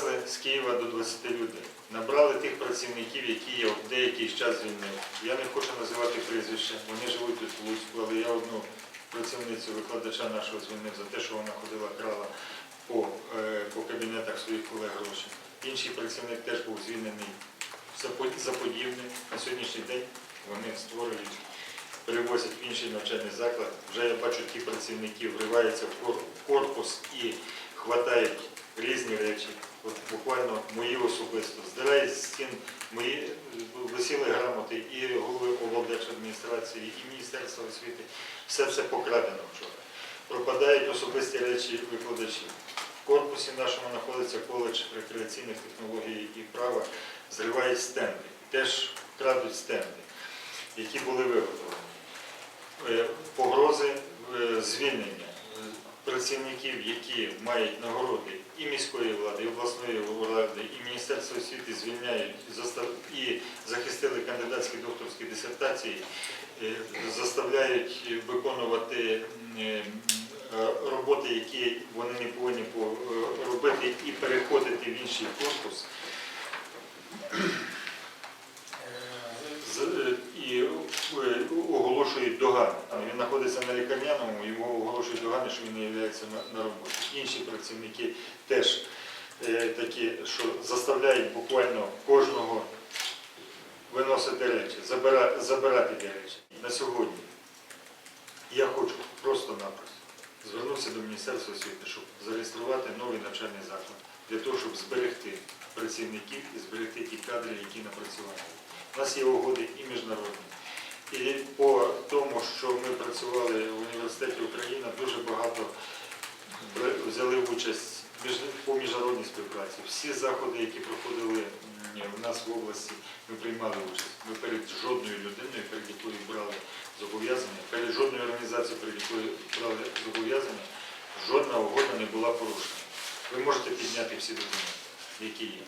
привезли з Києва до 20 людей. Набрали тих працівників, які я в деякий час звільнив. Я не хочу називати прізвища, вони живуть тут в Луцьку, але я одну працівницю викладача нашого звільнив за те, що вона ходила крала по, е, по кабінетах своїх колег гроші. Інший працівник теж був звільнений за. На сьогоднішній день вони створюють, перевозять в інший навчальний заклад. Вже я бачу, ті працівники вриваються в корпус і хватають різні речі. От буквально особисто здирають з стін мої висіли грамоти і голови облдержадміністрації, і Міністерства освіти. Все це покрадено вчора. Пропадають особисті речі викладачів. В корпусі нашому знаходиться коледж рекреаційних технологій і права, зривають стенди. Теж крадуть стенди, які були виготовлені. Е, Погрози е, звільнення е, працівників, які мають нагороди і міської влади, і обласної Міністерства освіти звільняють і захистили кандидатські докторські дисертації, е, заставляють виконувати е, роботи, які вони не повинні е, робити, і переходити в інший корпус. І оголошують догани. Він знаходиться на лікарняному, його оголошують догани, що він не є на, роботі. Інші працівники теж такі, що заставляють буквально кожного виносити речі, забира, забирати ті речі. На сьогодні я хочу просто-напросто звернувся до Міністерства освіти, щоб зареєструвати новий навчальний заклад для того, щоб зберегти працівників і зберегти ті кадри, які напрацювали. У нас є угоди і міжнародні. І по тому, що ми працювали в університеті Україна, дуже багато взяли участь міжнародній співпраці. Всі заходи, які проходили в нас в області, ми приймали участь. Ми перед жодною людиною, перед якою брали зобов'язання, перед жодною організацією, перед якою брали зобов'язання, жодна угода не була порушена. Ви можете підняти всі документи, які є.